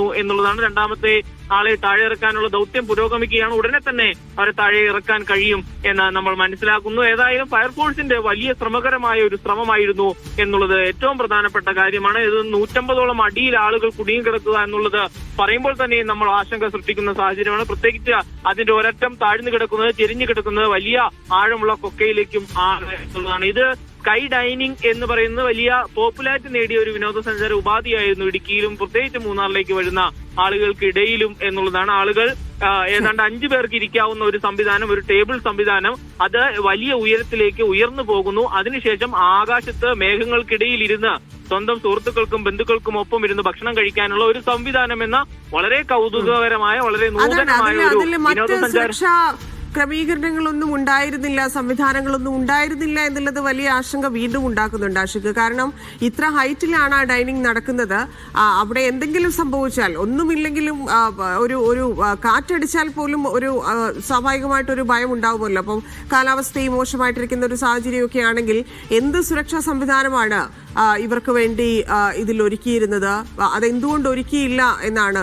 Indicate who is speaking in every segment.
Speaker 1: എന്നുള്ളതാണ് രണ്ടാമത്തെ ആളെ താഴെ ഇറക്കാനുള്ള ദൗത്യം പുരോഗമിക്കുകയാണ്. ഉടനെ തന്നെ അവരെ താഴെ ഇറക്കാൻ കഴിയും എന്ന് നമ്മൾ മനസ്സിലാക്കുന്നു. ഏതായാലും ഫയർഫോഴ്സിന്റെ വലിയ ശ്രമകരമായ ഒരു ശ്രമമായിരുന്നു എന്നുള്ളത് ഏറ്റവും പ്രധാനപ്പെട്ട കാര്യമാണ്. ഇത് നൂറ്റമ്പതോളം അടിയിൽ ആളുകൾ കുടുങ്ങിക്കിടക്കുക എന്നുള്ളത് പറയുമ്പോൾ തന്നെ നമ്മൾ ആശങ്ക സൃഷ്ടിക്കുന്ന സാഹചര്യമാണ്. പ്രത്യേകിച്ച് അതിന്റെ ഒരറ്റം താഴ്ന്നു കിടക്കുന്നത് ചെരിഞ്ഞു കിടക്കുന്നത് വലിയ ആഴമുള്ള കൊക്കയിലേക്കും ആണ് എന്നുള്ളതാണ്. ഇത് സ്കൈ ഡൈനിങ് എന്ന് പറയുന്നത് വലിയ പോപ്പുലാരിറ്റി നേടിയ ഒരു വിനോദസഞ്ചാര ഉപാധിയായിരുന്നു ഇടുക്കിയിലും പ്രത്യേകിച്ച് മൂന്നാറിലേക്ക് വരുന്ന ആളുകൾക്കിടയിലും എന്നുള്ളതാണ്. ആളുകൾ ഏതാണ്ട് അഞ്ചു പേർക്ക് ഇരിക്കാവുന്ന ഒരു സംവിധാനം ഒരു ടേബിൾ സംവിധാനം അത് വലിയ ഉയരത്തിലേക്ക് ഉയർന്നു പോകുന്നു. അതിനുശേഷം ആകാശത്ത് മേഘങ്ങൾക്കിടയിൽ ഇരുന്ന് സ്വന്തം സുഹൃത്തുക്കൾക്കും ബന്ധുക്കൾക്കും ഒപ്പം ഇരുന്ന് ഭക്ഷണം കഴിക്കാനുള്ള ഒരു സംവിധാനം എന്ന വളരെ കൗതുകകരമായ വളരെ നൂതനമായ ഒരു വിനോദസഞ്ചാര
Speaker 2: ക്രമീകരണങ്ങളൊന്നും ഉണ്ടായിരുന്നില്ല സംവിധാനങ്ങളൊന്നും ഉണ്ടായിരുന്നില്ല എന്നുള്ളത് വലിയ ആശങ്ക വീണ്ടും ഉണ്ടാക്കുന്നുണ്ട് ആഷിക്ക് കാരണം ഇത്ര ഹൈറ്റിലാണ് ആ ഡൈനിങ് നടക്കുന്നത്. അവിടെ എന്തെങ്കിലും സംഭവിച്ചാൽ ഒന്നുമില്ലെങ്കിലും ഒരു ഒരു കാറ്റടിച്ചാൽ പോലും ഒരു സ്വാഭാവികമായിട്ടൊരു ഭയം ഉണ്ടാവുമല്ലോ. അപ്പം കാലാവസ്ഥയും മോശമായിട്ടിരിക്കുന്ന ഒരു സാഹചര്യമൊക്കെ ആണെങ്കിൽ എന്ത് സുരക്ഷാ സംവിധാനമാണ് ഇവർക്ക് വേണ്ടി ഇതിൽ ഒരുക്കിയിരുന്നത് അതെന്തുകൊണ്ട് ഒരുക്കിയില്ല എന്നാണ്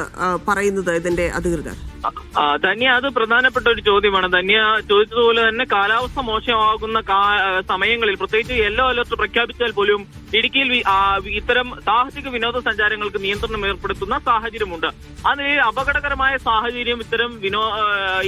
Speaker 2: പറയുന്നത് ഇതിന്റെ അധികൃതർ?
Speaker 1: ധന്യ അത് പ്രധാനപ്പെട്ട ഒരു ചോദ്യമാണ്. ധന്യ ചോദിച്ചതുപോലെ തന്നെ കാലാവസ്ഥ മോശമാകുന്ന സമയങ്ങളിൽ പ്രത്യേകിച്ച് യെല്ലോ അലർട്ട് പ്രഖ്യാപിച്ചാൽ പോലും ഇടുക്കിയിൽ ഇത്തരം സാഹസിക വിനോദസഞ്ചാരങ്ങൾക്ക് നിയന്ത്രണം ഏർപ്പെടുത്തുന്ന സാഹചര്യമുണ്ട്. അത് അപകടകരമായ സാഹചര്യം ഇത്തരം വിനോ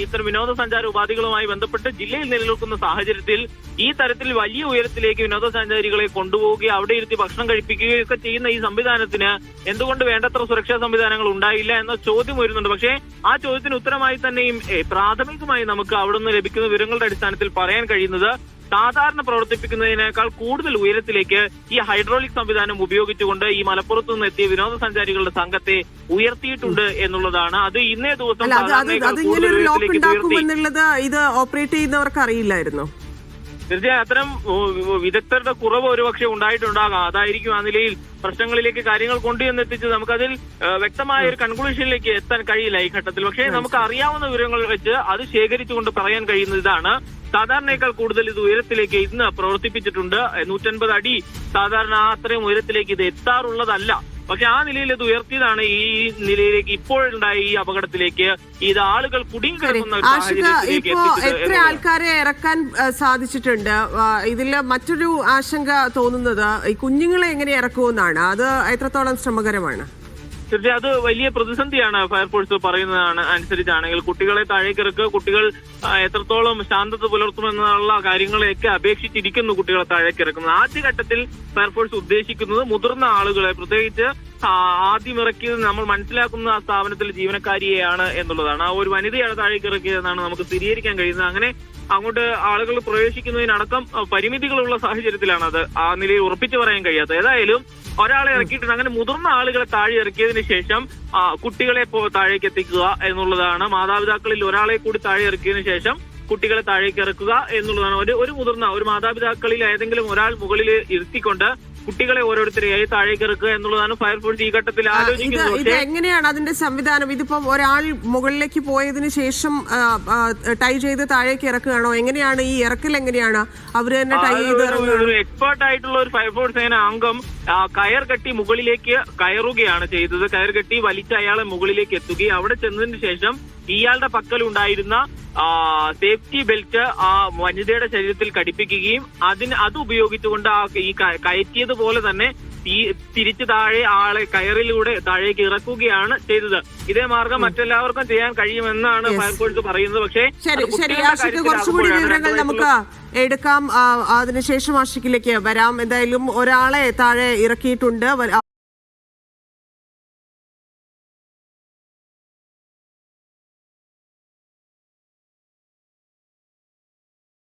Speaker 1: ഇത്തരം വിനോദസഞ്ചാര ഉപാധികളുമായി ബന്ധപ്പെട്ട് ജില്ലയിൽ നിലനിൽക്കുന്ന സാഹചര്യത്തിൽ ഈ തരത്തിൽ വലിയ ഉയരത്തിലേക്ക് വിനോദസഞ്ചാരികളെ കൊണ്ടുപോവുകയും അവിടെ ഇരുത്തി ഭക്ഷണം കഴിപ്പിക്കുകയും ഒക്കെ ചെയ്യുന്ന ഈ സംവിധാനത്തിന് എന്തുകൊണ്ട് വേണ്ടത്ര സുരക്ഷാ സംവിധാനങ്ങൾ ഉണ്ടായില്ല എന്ന ചോദ്യം വരുന്നുണ്ട് പക്ഷേ ആ ചോദ്യത്തിന് ഉത്തരമായി തന്നെയും പ്രാഥമികമായി നമുക്ക് അവിടെ നിന്ന് ലഭിക്കുന്ന വിവരങ്ങളുടെ അടിസ്ഥാനത്തിൽ പറയാൻ കഴിയുന്നത് സാധാരണ പ്രവർത്തിപ്പിക്കുന്നതിനേക്കാൾ കൂടുതൽ ഉയരത്തിലേക്ക് ഈ ഹൈഡ്രോളിക് സംവിധാനം ഉപയോഗിച്ചുകൊണ്ട് ഈ മലപ്പുറത്തു നിന്ന് എത്തിയ വിനോദസഞ്ചാരികളുടെ സംഘത്തെ ഉയർത്തിയിട്ടുണ്ട് എന്നുള്ളതാണ്. അത് ഇന്നേ ദിവസം ഇത്
Speaker 2: ഓപ്പറേറ്റ് ചെയ്യുന്നവർക്ക് അറിയില്ലായിരുന്നു?
Speaker 1: തീർച്ചയായും അത്തരം വിദഗ്ധരുടെ കുറവ് ഒരുപക്ഷെ ഉണ്ടായിട്ടുണ്ടാകാം. അതായിരിക്കും ആ നിലയിൽ പ്രശ്നങ്ങളിലേക്ക് കാര്യങ്ങൾ കൊണ്ടുവന്നെത്തിച്ച് നമുക്കതിൽ ഏ, വ്യക്തമായ ഒരു കൺക്ലൂഷനിലേക്ക് എത്താൻ കഴിയില്ല ഈ ഘട്ടത്തിൽ. പക്ഷേ നമുക്ക് അറിയാവുന്ന വിവരങ്ങൾ വെച്ച് അത് ശേഖരിച്ചുകൊണ്ട് പറയാൻ കഴിയുന്ന ഇതാണ് സാധാരണയേക്കാൾ കൂടുതൽ ഇത് ഉയരത്തിലേക്ക് ഇന്ന് പ്രവർത്തിപ്പിച്ചിട്ടുണ്ട്. നൂറ്റൻപത് അടി സാധാരണ അത്രയും ഉയരത്തിലേക്ക് ഇത് എത്താറുള്ളതല്ല. പക്ഷെ ആ നിലയിൽ ഇത് ഉയർത്തിയതാണ് ഈ നിലയിലേക്ക് ഇപ്പോഴുണ്ടായ ഈ അപകടത്തിലേക്ക് ഇത് ആളുകൾ കുടുങ്ങിക്കിടക്കുന്ന
Speaker 2: ഇപ്പോ എത്ര ആൾക്കാരെ ഇറക്കാൻ സാധിച്ചിട്ടുണ്ട്? ഇതിൽ മറ്റൊരു ആശങ്ക തോന്നുന്നത് ഈ കുഞ്ഞുങ്ങളെ എങ്ങനെ ഇറക്കുമെന്നാണ്. അത് എത്രത്തോളം ശ്രമകരമാണ്?
Speaker 1: തീർച്ചയായും അത് വലിയ പ്രതിസന്ധിയാണ് ഫയർഫോഴ്സ് പറയുന്നതാണ് അനുസരിച്ചാണെങ്കിൽ കുട്ടികളെ താഴേക്കിറക്ക് കുട്ടികൾ എത്രത്തോളം ശാന്തത പുലർത്തുമെന്നുള്ള കാര്യങ്ങളെയൊക്കെ അപേക്ഷിച്ചിരിക്കുന്നു കുട്ടികളെ താഴേക്കിറക്കുന്നത് ആദ്യ ആദ്യഘട്ടത്തിൽ ഫയർഫോഴ്സ് ഉദ്ദേശിക്കുന്നത് മുതിർന്ന ആളുകളെ പ്രത്യേകിച്ച് ആദ്യം ഇറക്കിയത് നമ്മൾ മനസ്സിലാക്കുന്ന ആ സ്ഥാപനത്തിലെ ജീവനക്കാരിയെയാണ് എന്നുള്ളതാണ്. ആ ഒരു വനിതയാണ് താഴേക്ക് ഇറക്കിയതെന്നാണ് നമുക്ക് സ്ഥിരീകരിക്കാൻ കഴിയുന്നത്. അങ്ങനെ അങ്ങോട്ട് ആളുകൾ പ്രവേശിക്കുന്നതിനടക്കം പരിമിതികളുള്ള സാഹചര്യത്തിലാണ് അത് ആ നിലയിൽ ഉറപ്പിച്ചു പറയാൻ കഴിയാത്ത ഏതായാലും ഒരാളെ ഇറക്കിയിട്ടുണ്ട്. അങ്ങനെ മുതിർന്ന ആളുകളെ താഴെ ഇറക്കിയതിനു ശേഷം കുട്ടികളെ താഴേക്ക് എത്തിക്കുക എന്നുള്ളതാണ്. മാതാപിതാക്കളിൽ ഒരാളെ കൂടി താഴെ ഇറക്കിയതിനു ശേഷം കുട്ടികളെ താഴേക്ക് ഇറക്കുക എന്നുള്ളതാണ്. ഒരു ഒരു മുതിർന്ന ഒരു മാതാപിതാക്കളിൽ ഏതെങ്കിലും ഒരാൾ മുകളിൽ ഇരുത്തിക്കൊണ്ട് കുട്ടികളെ ഓരോരുത്തരെയായി താഴേക്ക് ഇറക്കുക എന്നുള്ളതാണ് ഫയർഫോഴ്സ് ഈ ഘട്ടത്തിൽ ആലോചിക്കുന്നത്.
Speaker 2: ഇത് എങ്ങനെയാണ് അതിന്റെ സംവിധാനം? ഇതിപ്പോ ഒരാൾ മുകളിലേക്ക് പോയതിനു ശേഷം ടൈ ചെയ്ത് താഴേക്ക് ഇറക്കുകയാണോ? എങ്ങനെയാണ് ഈ ഇറക്കൽ എങ്ങനെയാണ്? അവർ തന്നെ ടൈ ചെയ്ത്
Speaker 1: എക്സ്പേർട്ട് ആയിട്ടുള്ള ഒരു ഫയർഫോഴ്സ് സേന അംഗം കയർ കെട്ടി മുകളിലേക്ക് കയറുകയാണ് ചെയ്തത്. കയർ കെട്ടി വലിച്ച് അയാളെ മുകളിലേക്ക് എത്തുകയും അവിടെ ചെന്നതിന് ശേഷം ഇയാളുടെ പക്കലുണ്ടായിരുന്ന സേഫ്റ്റി ബെൽറ്റ് ആ വനിതയുടെ ശരീരത്തിൽ കടിപ്പിക്കുകയും അതിന് അത് ഉപയോഗിച്ചുകൊണ്ട് ആ ഈ കയറ്റിയതുപോലെ തന്നെ ഈ തിരിച്ചു താഴെ ആളെ കയറിലൂടെ താഴേക്ക് ഇറക്കുകയാണ് ചെയ്തത്. ഇതേ മാർഗം മറ്റെല്ലാവർക്കും ചെയ്യാൻ കഴിയുമെന്നാണ്. ഫയർഫോഴ്സ് പറയുന്നത്. പക്ഷേ
Speaker 2: കുറച്ചുകൂടി വിവരങ്ങൾ നമുക്ക് എടുക്കാം. അതിനുശേഷം ആഷിക്കിലേക്ക് വരാം. എന്തായാലും ഒരാളെ താഴെ ഇറക്കിയിട്ടുണ്ട്.